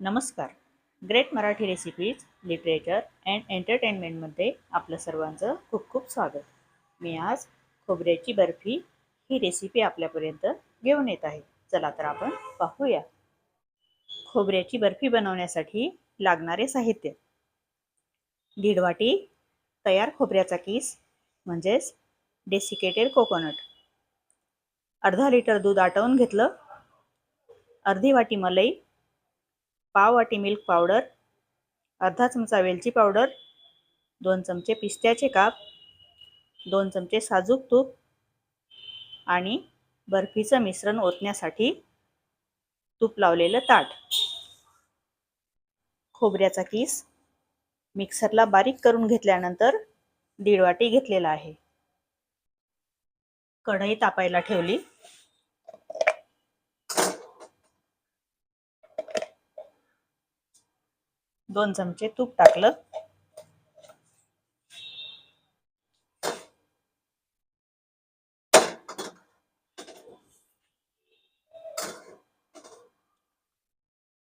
नमस्कार. Great Marathi recipes literature and एंटरटेनमेंटमध्ये आपलं सर्वांचं खूप खूप स्वागत. मी आज खोबऱ्याची बर्फी ही रेसिपी आपल्यापर्यंत घेऊन येत आहे. चला तर आपण पाहूया. खोबऱ्याची बर्फी बनवण्यासाठी लागणारे साहित्य. दीड वाटी तयार खोबऱ्याचा किस म्हणजेच डेसिकेटेड कोकोनट अर्धा लिटर दूध आटवून घेतलं. अर्धी वाटी मलई पाव वाटी मिल्क पावडर अर्धा चमचा वेलची पावडर दोन चमचे पिस्त्याचे काप दोन चमचे साजूक तूप आणि बर्फीचं मिश्रण ओतण्यासाठी तूप लावलेलं ताट. खोबऱ्याचा किस मिक्सरला बारीक करून घेतल्यानंतर दीड वाटी घेतलेला आहे. कढई तापायला ठेवली. दोन चमचे तूप टाकलं.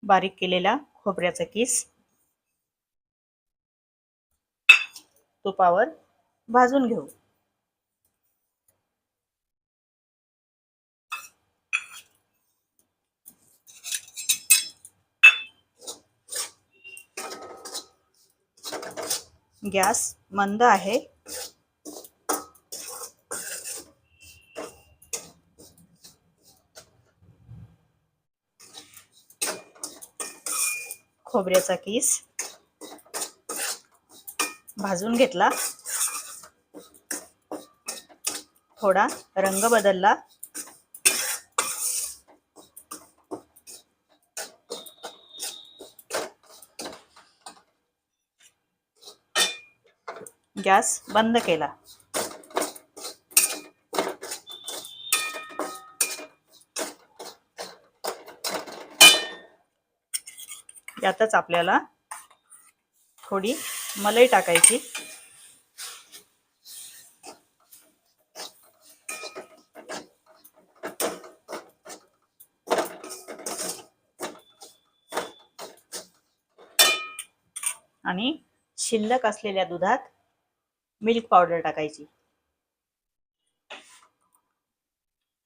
बारीक केलेला खोबऱ्याचा किस. तुपावर भाजून घेऊ. गॅस मंद आहे. खोबऱ्याचा किस भाजून घेतला. थोडा रंग बदलला. गॅस बंद केला. यातच आपल्याला थोडी मलई टाकायची. आणि शिल्लक असलेल्या दुधात मिल्क पावडर टाकायची.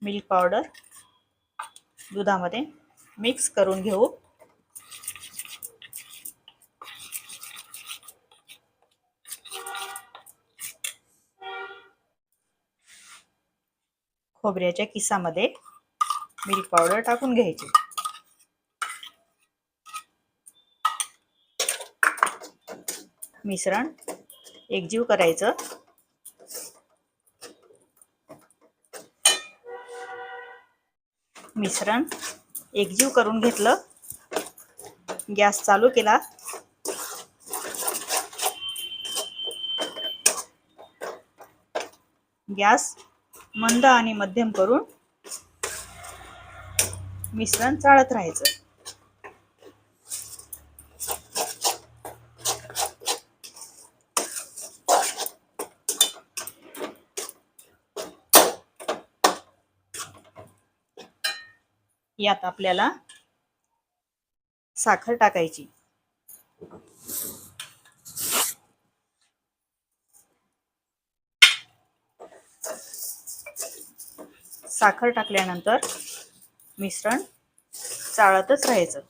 मिल्क पावडर दुधामध्ये मिक्स करून घेऊ. खोबऱ्याच्या किसामध्ये मिल्क पावडर टाकून घ्यायची. मिश्रण एकजीव करायचं. मिश्रण एकजीव करून घेतलं. गॅस चालू केला. गॅस मंद आणि मध्यम करून मिश्रण चाळत राहायचं. यात आपल्याला साखर टाकायची. साखर टाकल्यानंतर मिश्रण चाळतच राहायचं.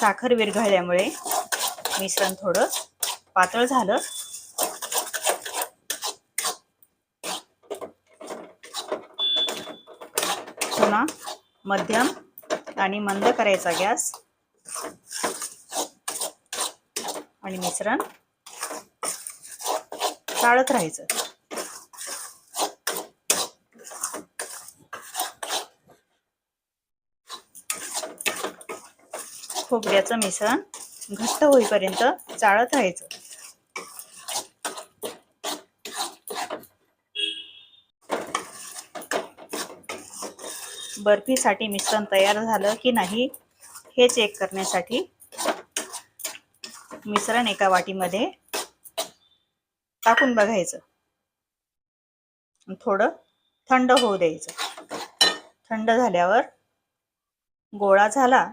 साखर विरघळल्यामुळे मिश्रण थोडं पातळ झालं. पुन्हा मध्यम आणि मंद करायचा गॅस आणि मिश्रण चाळत राहायचं. खोबऱ्याचं मिश्रण घट्ट होईपर्यंत चाळत राहायचं. बर्फीसाठी मिश्रण तयार झालं की नाही हे चेक करण्यासाठी मिश्रण एका वाटीमध्ये टाकून बघायचं. थोडं थंड होऊ द्यायचं. थंड झाल्यावर गोळा झाला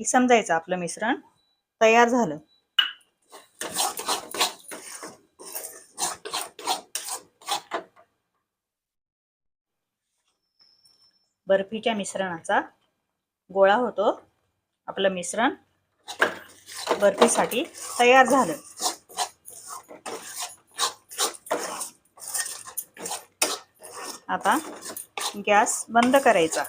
की समजायचं आपलं मिश्रण. तयार झालं. बर्फीच्या मिश्रणाचा गोळा होतो. आपलं मिश्रण बर्फीसाठी तयार झालं. आता गॅस बंद करायचा.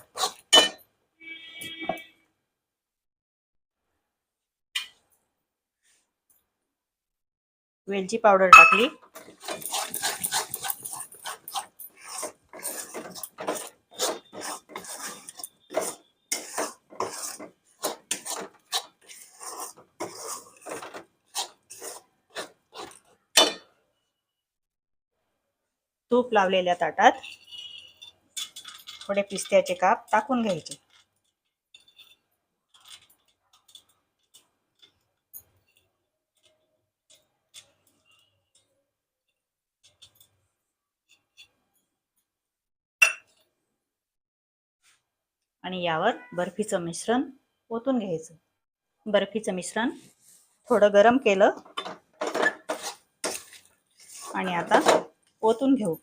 वेलची पावडर टाकली. तूप लावलेल्या ताटात थोडे पिस्त्याचे काप टाकून घ्यायचे. आणि यावर बर्फीचं मिश्रण ओतून घ्यायचं. बर्फीचं मिश्रण थोडं गरम केलं. आणि आता ओतून घेऊ.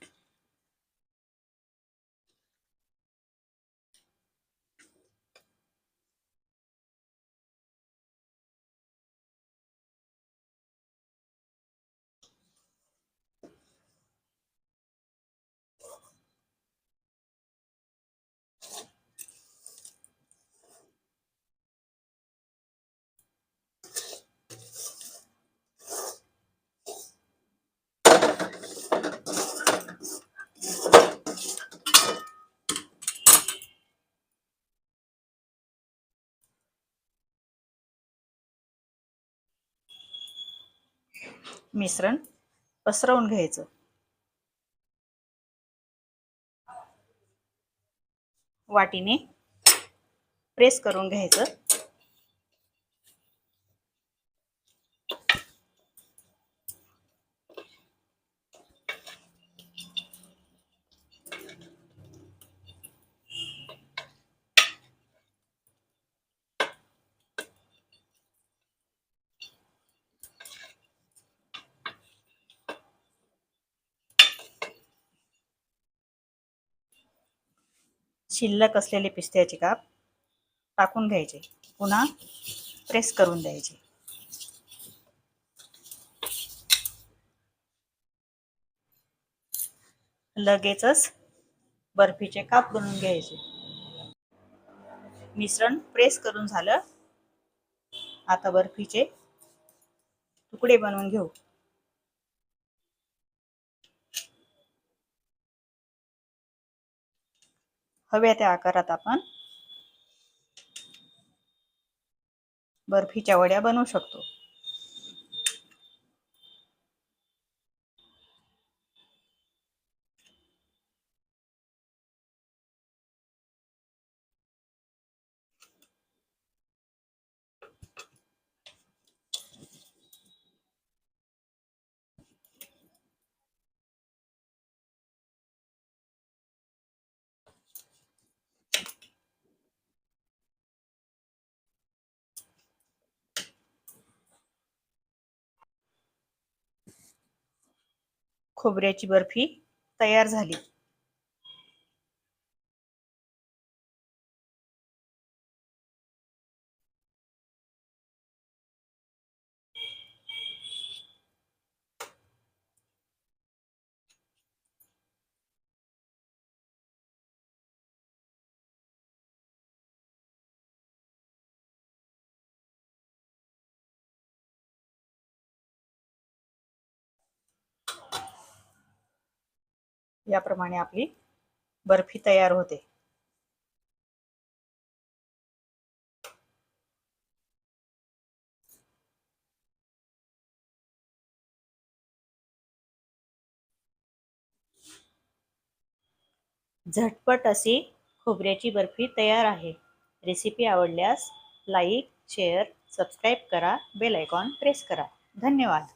मिश्रण पसरवून घ्यायचं. वाटीने प्रेस करून घ्यायचं. शिल्लक असलेले पिस्त्याचे काप टाकून घ्यायचे. पुन्हा प्रेस करून द्यायचे. लगेचच बर्फीचे काप बनवून घ्यायचे. मिश्रण प्रेस करून झालं. आता बर्फीचे तुकडे बनवून घेऊ. हव्या त्या आकारात आपण बर्फीच्या वड्या बनवू शकतो. खोबऱ्याची बर्फी तयार झाली. याप्रमाणे आपली बर्फी तयार होते. झटपट अशी खोबऱ्याची बर्फी तयार आहे. रेसिपी आवडल्यास लाईक शेअर सबस्क्राईब करा बेल आयकॉन प्रेस करा. धन्यवाद.